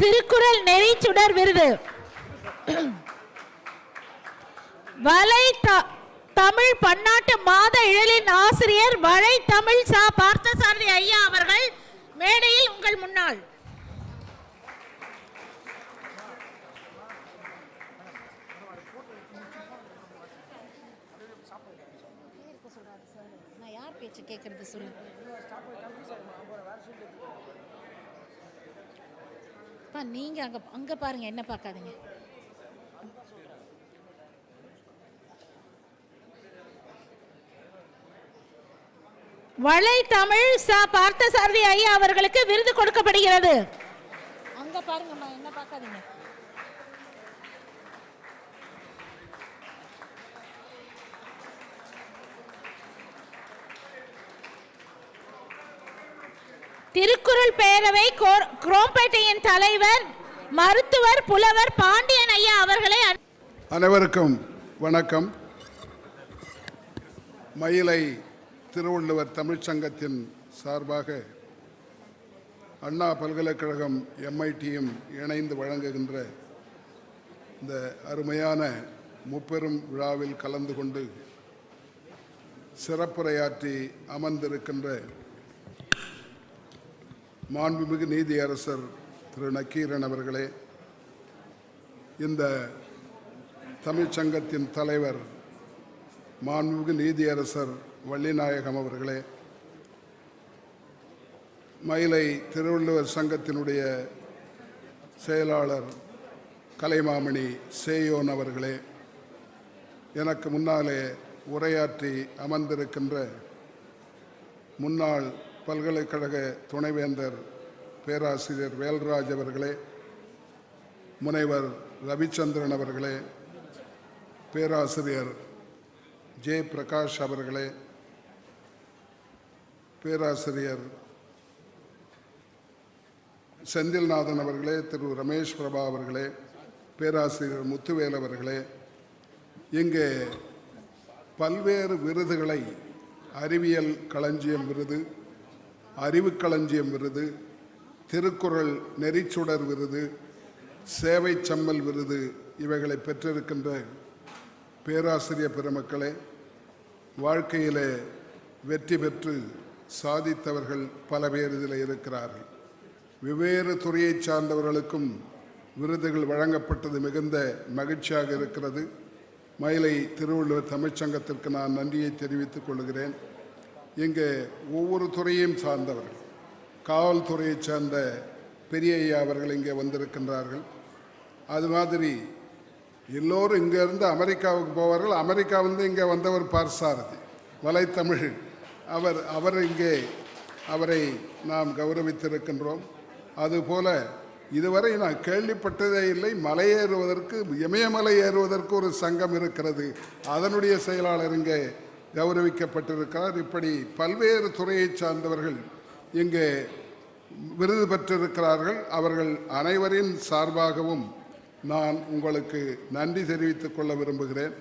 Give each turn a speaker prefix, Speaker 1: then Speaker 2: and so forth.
Speaker 1: திருக்குறள் நெறிச்சுடர் விருது. வலை தமிழ் பன்னாட்டு மாத இழலின் ஆசிரியர் வலை தமிழ் சா பார்த்தசாரதி ஐயா அவர்கள் மேடையில் உங்கள் முன்னால். நான் யார் பேச்சு கேட்கறது சொல்லு? அப்பா நீங்க அங்க அங்க பாருங்க என்ன பார்க்காதீங்க. வளை தமிழ் ச பார்த்தசாரதி ஐயா அவர்களுக்கு விருது கொடுக்கப்படுகிறது. அங்க பாருங்கம்மா என்ன பார்க்காதீங்க. திருக்குறள் பேரவை குரோம்பேட்டையின் தலைவர் மருத்துவர் புலவர் பாண்டியன் ஐயா அவர்களை
Speaker 2: அனைவருக்கும் வணக்கம். மயிலை திருவள்ளுவர் தமிழ்ச்சங்கத்தின் சார்பாக அண்ணா பல்கலைக்கழகம் எம்ஐடியும் இணைந்து வழங்குகின்ற இந்த அருமையான முப்பெரும் விழாவில் கலந்து கொண்டு சிறப்புரையாற்றி அமர்ந்திருக்கின்ற மாண்புமிகு நீதியரசர் திரு நக்கீரன் அவர்களே இந்த தமிழ்ச்சங்கத்தின் தலைவர் மாண்புமிகு நீதியரசர் வள்ளிநாயகம் அவர்களே மயிலை திருவள்ளுவர் சங்கத்தினுடைய செயலாளர் கலைமாமணி சேயோன் அவர்களே எனக்கு முன்னாலே உரையாற்றி அமர்ந்திருக்கின்ற முன்னாள் பல்கலைக்கழக துணைவேந்தர் பேராசிரியர் வேல்ராஜ் அவர்களே முனைவர் ரவிச்சந்திரன் அவர்களே பேராசிரியர் ஜே பிரகாஷ் அவர்களே பேராசிரியர் செந்தில்நாதன் அவர்களே திரு ரமேஷ் பிரபா அவர்களே பேராசிரியர் முத்துவேல் அவர்களே இங்கே பல்வேறு விருதுகளை அறிவியல் களஞ்சியம் விருது அறிவுக்களஞ்சியம் விருது திருக்குறள் நெறிச்சுடர் விருது சேவை சம்மல் விருது இவைகளை பெற்றிருக்கின்ற பேராசிரியர் பெருமக்களே வாழ்க்கையிலே வெற்றி பெற்று சாதித்தவர்கள் பல பேர் இதில் இருக்கிறார்கள். வெவ்வேறு துறையைச் சார்ந்தவர்களுக்கும் விருதுகள் வழங்கப்பட்டது மிகுந்த மகிழ்ச்சியாக இருக்கிறது. மயிலை திருவள்ளுவர் தமிழ்ச்சங்கத்திற்கு நான் நன்றியை தெரிவித்துக் கொள்கிறேன். இங்கே ஒவ்வொரு துறையையும் சார்ந்தவர்கள். காவல்துறையைச் சார்ந்த பெரிய ஐயா அவர்கள் இங்கே வந்திருக்கின்றார்கள். அது மாதிரி எல்லோரும் இங்கேருந்து அமெரிக்காவுக்கு போவார்கள். அமெரிக்கா வந்து இங்கே வந்தவர் பார்சாரதி வலைத்தமிழ். அவர் அவர் இங்கே அவரை நாம் கௌரவித்திருக்கின்றோம். அதுபோல இதுவரை நான் கேள்விப்பட்டதே இல்லை. மலையேறுவதற்கு இமயமலை ஏறுவதற்கு ஒரு சங்கம் இருக்கிறது. அதனுடைய செயலாளர் இங்கே கௌரவிக்கப்பட்டிருக்கிறார். இப்படி பல்வேறு துறையைச் சார்ந்தவர்கள் இங்கே விருது பெற்றிருக்கிறார்கள். அவர்கள் அனைவரின் சார்பாகவும் நான் உங்களுக்கு நன்றி தெரிவித்துக் கொள்ள விரும்புகிறேன்.